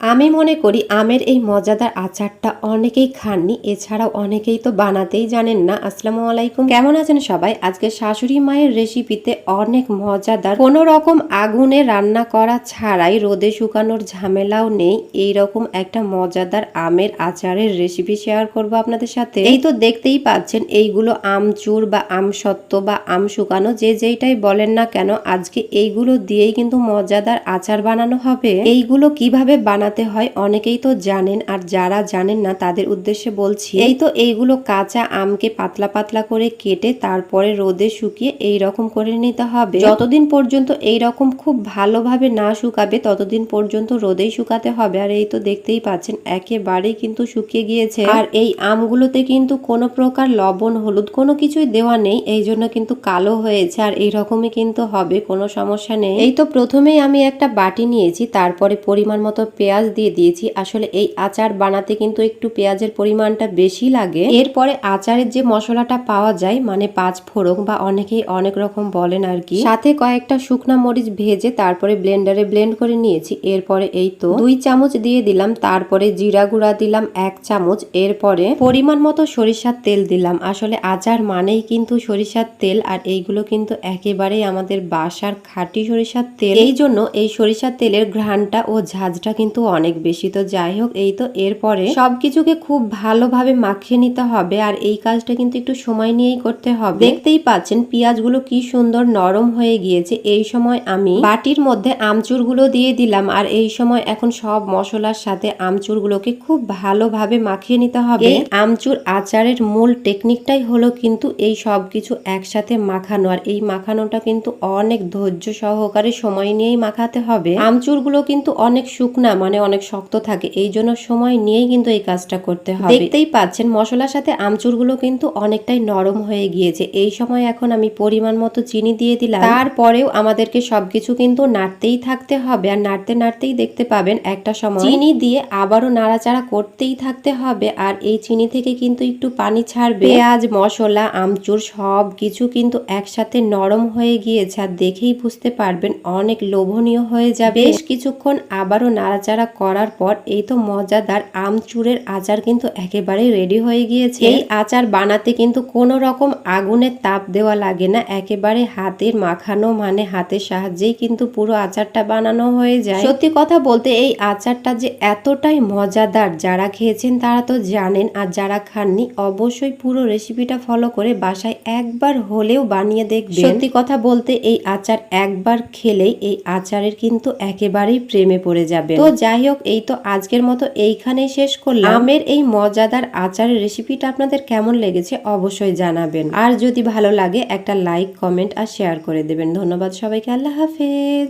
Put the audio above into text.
আমি মনে করি আমের এই মজাদার আচারটা অনেকেই খাননি, এছাড়াও অনেকেই তো বানাতেই জানেন না। আসসালামু আলাইকুম। কেমন আছেন সবাই? আজকে শাশুড়ি মায়ের রেসিপিতে অনেক মজাদার কোনো রকম আগুনে রান্না করা ছাড়াই রোদে শুকানোর ঝামেলাও নেই। এই রকম একটা মজাদার আমের আচারের রেসিপি শেয়ার করব আপনাদের সাথে। এই তো দেখতেই পাচ্ছেন, এইগুলো আমচুর বা আম সত্ত্ব বা আম শুকানো, যে যেইটাই বলেন না কেন, আজকে এইগুলো দিয়েই কিন্তু মজাদার আচার বানানো হবে। এইগুলো কীভাবে বানাতে হয়, অনেকেই তো জানেন আর যারা জানেন না তাদের উদ্দেশ্যে বলছি, এই তো এইগুলো কাঁচা আমকে পাতলা পাতলা করে কেটে তারপরে রোদে শুকিয়ে এই রকম করে নিতে হবে। যতদিন পর্যন্ত এই রকম খুব ভালোভাবে না শুকাবে, ততদিন পর্যন্ত রোদেই শুকাতে হবে। আর এই তো দেখতেই পাচ্ছেন, একেবারেই কিন্তু শুকিয়ে গিয়েছে। আর এই আমগুলোতে কিন্তু কোনো প্রকার লবণ, হলুদ কোনো কিছুই দেওয়া নেই, এই জন্য কিন্তু কালো হয়েছে আর এই রকমই কিন্তু হবে, কোনো সমস্যা নেই। এই তো প্রথমেই আমি একটা বাটি নিয়েছি, তারপরে পরিমাণ মতো পেঁয়াজ দিয়ে দিয়েছি। আসলে এই আচার বানাতে কিন্তু একটু পেঁয়াজের পরিমাণটা বেশি লাগে। এরপরে আচারের যে মশলাটা পাওয়া যায় মানে পাঁচ ফোড়ন বা অনেকেই অনেক রকম বলেন আর কি, সাথে কয়েকটা শুকনা মরিচ ভেজে তারপরে ব্লেন্ডারে ব্লেন্ড করে নিয়েছি। এরপরে এই তো দুই চামচ দিয়ে দিলাম, তারপরে জিরা গুঁড়া দিলাম এক চামচ। এরপরে পরিমাণ মতো সরিষার তেল দিলাম। আসলে আচার মানেই কিন্তু সরিষার তেল, আর এইগুলো কিন্তু একেবারেই আমাদের বাসার খাঁটি সরিষার তেল। এই জন্য এই সরিষার তেলের ঘ্রাণটা ও ঝাঁঝটা কিন্তু অনেক বেশি। তো যাই হোক, এই তো এরপরে সবকিছুকে খুব ভালোভাবে মাখিয়ে নিতে হবে আর এই কাজটা কিন্তু একটু সময় নিয়েই করতে হবে। দেখতেই পাচ্ছেন পেঁয়াজগুলো কি সুন্দর নরম হয়ে গিয়েছে। এই সময় আমি বাটির মধ্যে আমচুরগুলো দিয়ে দিলাম আর এই সময় এখন সব মশলার সাথে আমচুরগুলোকে খুব ভালোভাবে মাখিয়ে নিতে হবে। আমচুর আচারের মূল টেকনিকটাই হলো কিন্তু এই সব কিছু একসাথে মাখানো আর এই মাখানোটা কিন্তু অনেক ধৈর্য সহকারে সময় নিয়েই মাখাতে হবে। আমচুরগুলো কিন্তু অনেক শুকনা মানে অনেক শক্ত থাকে। এই জন্য সময় নিয়েই কিন্তু এই কাজটা করতে হবে। দেখতেই পাচ্ছেন, মশলার সাথে আমচুরগুলো কিন্তু অনেকটাই নরম হয়ে গিয়েছে। এই সময় এখন আমি পরিমাণ মতো চিনি দিয়ে দিলাম। তারপরেও আমাদেরকে সবকিছু কিন্তু নাড়তেই থাকতে হবে। আর নাড়তে নাড়তেই দেখতে পাবেন একটা সময় চিনি দিয়ে আবারও নাড়াচাড়া করতেই থাকতে হবে। আর এই চিনি থেকে কিন্তু একটু পানি ছাড়বে। পেঁয়াজ, মশলা, আমচুর সব কিছু কিন্তু একসাথে নরম হয়ে গিয়েছে। আর দেখেই বুঝতে পারবেন, অনেক লোভনীয় হয়ে যাবে। বেশ কিছুক্ষণ আবারও নাড়াচাড়া করার পর এই তো মজাদার আমচুরের আচার কিন্তু একেবারে রেডি হয়ে গিয়েছে। এই আচার বানাতে কিন্তু কোনো রকম আগুনের তাপ দেওয়া লাগে না, একেবারে হাতের মাখানো মানে হাতের সাহায্যেই কিন্তু পুরো আচারটা বানানো হয়ে যায়। সত্যি কথা বলতে এই আচারটা যে এতটাই মজাদার, যারা খেয়েছেন তারা তো জানেন আর যারা খাননি অবশ্যই পুরো রেসিপিটা ফলো করে বাসায় একবার হলেও বানিয়ে দেখবেন। সত্যি কথা বলতে এই আচার একবার খেলেই এই আচারের কিন্তু একেবারেই প্রেমে পড়ে যাবে তো যাই হোক এই তো আজকের মতো এইখানেই শেষ করলাম। আমের এই মজাদার আচারের রেসিপিটা আপনাদের কেমন লেগেছে অবশ্যই জানাবেন। আর যদি ভালো লাগে, একটা লাইক কমেন্ট আর শেয়ার করে দেবেন। ধন্যবাদ সবাইকে, আল্লাহ হাফেজ।